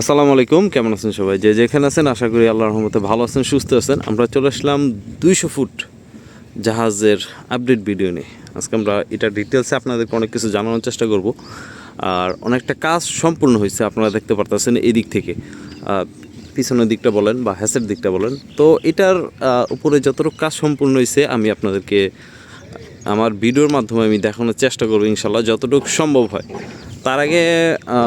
আসসালামু আলাইকুম, কেমন আছেন সবাই? যে যেখানে আছেন, আশা করি আল্লাহর রহমতে ভালো আছেন, সুস্থ আছেন। আমরা চলে আসলাম দুইশো ফুট জাহাজের আপডেট ভিডিও নিয়ে। আজকে আমরা এটা ডিটেলসে আপনাদেরকে অনেক কিছু জানানোর চেষ্টা করব। আর অনেকটা কাজ সম্পূর্ণ হয়েছে, আপনারা দেখতে পারতেছেন এই দিক থেকে। পিছনের দিকটা বলেন বা হ্যাসের দিকটা বলেন। তো এটার উপরে যতটুকু কাজ সম্পূর্ণ হয়েছে, আমি আপনাদেরকে আমার ভিডিওর মাধ্যমে আমি দেখানোর চেষ্টা করব ইনশাল্লাহ যতটুকু সম্ভব হয়। তার আগে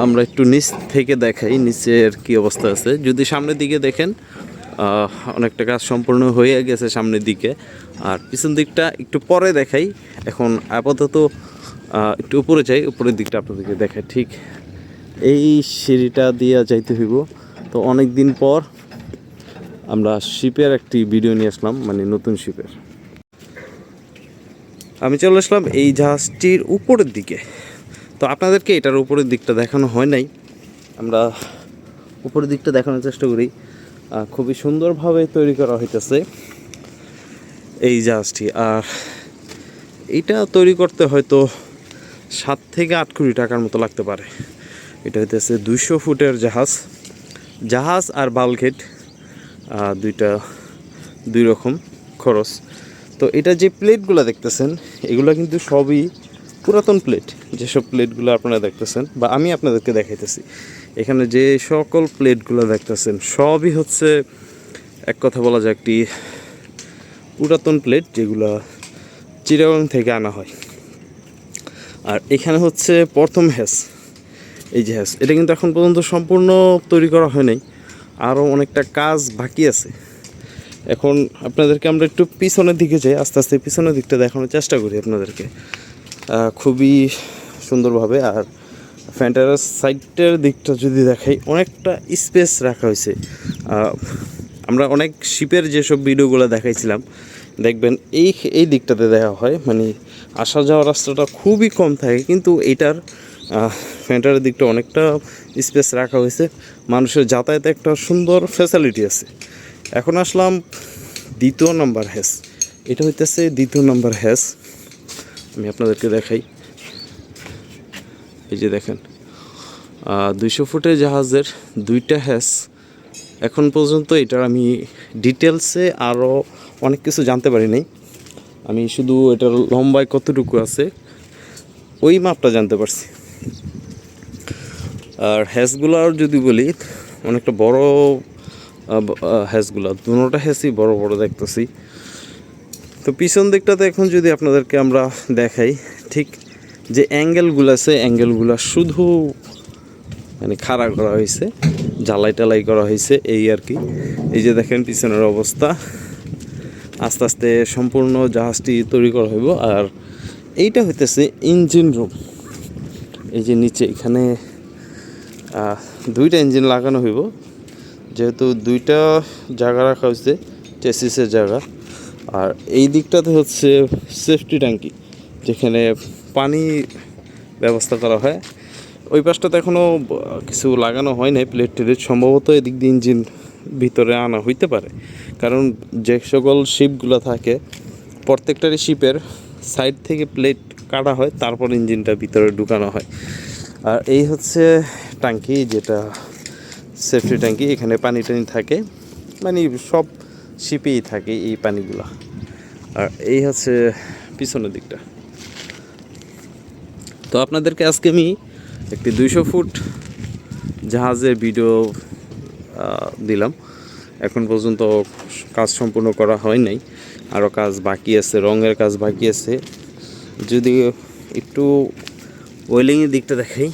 আমরা একটু নিচ থেকে দেখাই, নিচের কি অবস্থা আছে। যদি সামনের দিকে দেখেন অনেকটা কাজ সম্পূর্ণ হয়ে গেছে সামনের দিকে। আর পিছন দিকটা একটু পরে দেখাই। এখন আপাতত একটু উপরে যাই, উপরের দিকটা আপনাদেরকে দেখাই। ঠিক এই সিঁড়িটা দিয়ে যাইতে হইব। তো অনেক দিন পর আমরা শিপের একটি ভিডিও নিয়ে আসলাম মানে নতুন শিপের। আমি চলে আসলাম এই জাহাজটির উপরের দিকে। তো আপনাদেরকে এটার উপরের দিকটা দেখানো হয় নাই। আমরা উপরের দিকটা দেখানোর চেষ্টা করি। খুবই সুন্দরভাবে তৈরি করা হইতেছে। এই জাহাজটি, আর এইটা তৈরি করতে হয়তো সাত থেকে আট কোটি টাকার মতো লাগতে পারে। এটা হইতেছে দুইশো ফুটের জাহাজ। জাহাজ আর বালঘেট দুইটা দুই রকম খরচ। তো এটা যে প্লেটগুলো দেখতেছেন, এগুলো কিন্তু সবই পুরাতন প্লেট যেসব প্লেটগুলো আপনারা দেখতেছেন বা আমি আপনাদেরকে দেখাইতেছি, এখানে যে সকল প্লেটগুলো দেখতেছেন, সবই হচ্ছে, এক কথা বলা যায় একটি পুরাতন প্লেট যেগুলো চিরাগং থেকে আনা হয়। আর এখানে হচ্ছে প্রথম হ্যাস, এই যে হ্যাস, এটা কিন্তু এখন পর্যন্ত সম্পূর্ণ তৈরি করা হয় নাই আরও অনেকটা কাজ বাকি আছে। এখন আপনাদেরকে আমরা একটু পিছনের দিকে যাই, আস্তে আস্তে পিছনের দিকটা দেখানোর চেষ্টা করি আপনাদেরকে। খুবই সুন্দরভাবে আর ফ্যান্টারাস সাইডের দিকটা যদি দেখাই, অনেকটা স্পেস রাখা হয়েছে। আমরা অনেক শিপের যেসব ভিডিওগুলো দেখাইছিলাম, দেখবেন এই এই দিকটাতে দেওয়া হয়। মানে আসা যাওয়ার রাস্তাটা খুবই কম থাকে, কিন্তু এটার ফ্যান্টারের দিকটা অনেকটা স্পেস রাখা হয়েছে। মানুষের যাতায়াতে একটা সুন্দর ফ্যাসিলিটি আছে। এখন আসলাম দ্বিতীয় নাম্বার হ্যাস। এটা হইতেছে দ্বিতীয় নাম্বার হ্যাস। আমি আপনাদেরকে দেখাই। এই যে দেখেন দুইশো ফুটের জাহাজের দুইটা হ্যাস। এখন পর্যন্ত এটার আমি ডিটেলসে আরও অনেক কিছু জানতে পারি নাই। আমি শুধু এটার লম্বায় কতটুকু আছে, ওই মাপটা জানতে পারছি। আর হ্যাসগুলোর যদি বলি, অনেকটা বড় হ্যাসগুলো দুটোটা হ্যাসই বড় বড় দেখতেছি। তো পিছন দিকটাতে এখন যদি আপনাদেরকে আমরা দেখাই, ঠিক যে অ্যাঙ্গেলগুলো আছে, অ্যাঙ্গেলগুলো শুধু মানে খাড়া করা হয়েছে, জ্বালাই টালাই করা হয়েছে এই আর কি। এই যে দেখেন পিছনের অবস্থা, আস্তে আস্তে সম্পূর্ণ জাহাজটি তৈরি করা হইব। আর এইটা হইতেছে ইঞ্জিন রুম। এই যে নিচে এখানে দুইটা ইঞ্জিন লাগানো হইব। যেহেতু দুইটা জায়গা রাখা হয়েছে চেসিসের জায়গা। আর এই দিকটাতে হচ্ছে সেফটি ট্যাঙ্কি, যেখানে পানি ব্যবস্থা করা হয়। ওই পাশটাতে এখনও কিছু লাগানো হয় নাই প্লেট টেলেট সম্ভবত এদিক দিয়ে ইঞ্জিন ভিতরে আনা হইতে পারে। কারণ যে সকল শিপগুলো থাকে, প্রত্যেকটারই শিপের সাইড থেকে প্লেট কাটা হয়, তারপর ইঞ্জিনটা ভিতরে ঢুকানো হয়। আর এই হচ্ছে ট্যাঙ্কি, যেটা সেফটি ট্যাঙ্কি, এখানে পানি টানি থাকে। মানে সব শিপেই থাকে এই পানিগুলো। আর এই হচ্ছে পিছনের দিকটা। তো আপনাদেরকে আজকে আমি একটি দুইশো ফুট জাহাজের ভিডিও দিলাম। এখন পর্যন্ত কাজ সম্পূর্ণ করা হয় নাই। আরও কাজ বাকি আছে, রঙের কাজ বাকি আছে। যদি একটু ওয়েলিংয়ের দিকটা দেখাই,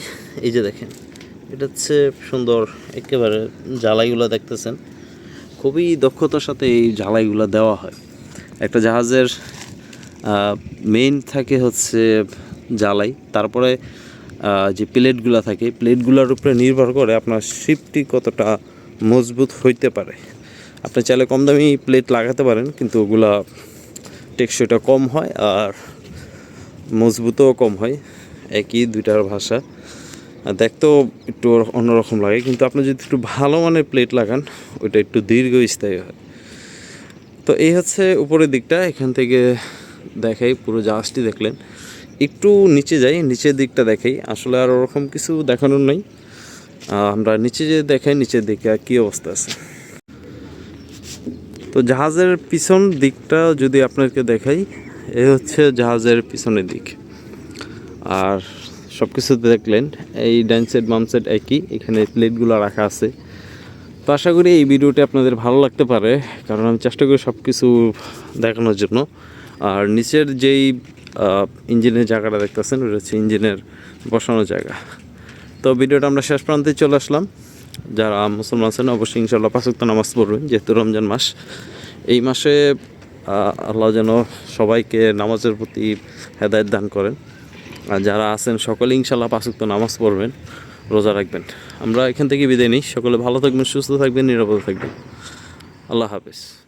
এই যে দেখেন, এটা হচ্ছে সুন্দর, একেবারে জ্বালাইগুলো দেখতেছেন। খুবই দক্ষতার সাথে এই জ্বালাইগুলো দেওয়া হয়। একটা জাহাজের মেইন থাকে হচ্ছে জ্বালাই। তারপরে যে প্লেটগুলো থাকে, প্লেটগুলোর উপরে নির্ভর করে আপনার শিপটি কতটা মজবুত হইতে পারে। আপনি চাইলে কম দামি প্লেট লাগাতে পারেন, কিন্তু ওগুলা টেকসইটা কম হয় আর মজবুতও কম হয়। একই দুইটার ভাষা। দেখতেও একটু অন্যরকম লাগে, কিন্তু আপনি যদি একটু ভালো মানের প্লেট লাগান, ওইটা একটু দীর্ঘস্থায়ী হয়। তো এই হচ্ছে উপরের দিকটা, এখান থেকে দেখাই, পুরো জাহাজটি দেখলেন। একটু নিচে যাই, নিচের দিকটা দেখাই। আসলে আর ওরকম কিছু দেখানোর নেই। আমরা নিচে যে দেখাই, নিচের দিকে আর কী অবস্থা আছে। তো জাহাজের পিছন দিকটা যদি আপনাকে দেখাই, এ হচ্ছে জাহাজের পিছনের দিক। আর সব কিছু দেখলেন, এই ডাইন সাইড বাম সাইড একই, এখানে প্লেটগুলো রাখা আছে। তো আশা করি এই ভিডিওটি আপনাদের ভালো লাগতে পারে, কারণ আমি চেষ্টা করি সব কিছু দেখানোর জন্য। আর নিচের যেই ইঞ্জিনের জায়গাটা দেখতেছেন, ওটা হচ্ছে ইঞ্জিনের বসানোর জায়গা। তো ভিডিওটা আমরা শেষ প্রান্তে চলে আসলাম। যারা মুসলমান আছেন, অবশ্যই ইনশাল্লাহ পাঁচক্ত নামাজ পড়বেন, যেহেতু রমজান মাস। এই মাসে আল্লাহ যেন সবাইকে নামাজের প্রতি হেদায়ত দান করেন। আর যারা আছেন, সকলে ইনশাল্লাহ পাঁচক্ত নামাজ পড়বেন, রোজা রাখবেন। আমরা এখান থেকে বিদায় নিই। সকলে ভালো থাকবেন, সুস্থ থাকবেন, নিরাপদে থাকবেন। আল্লাহ হাফেজ।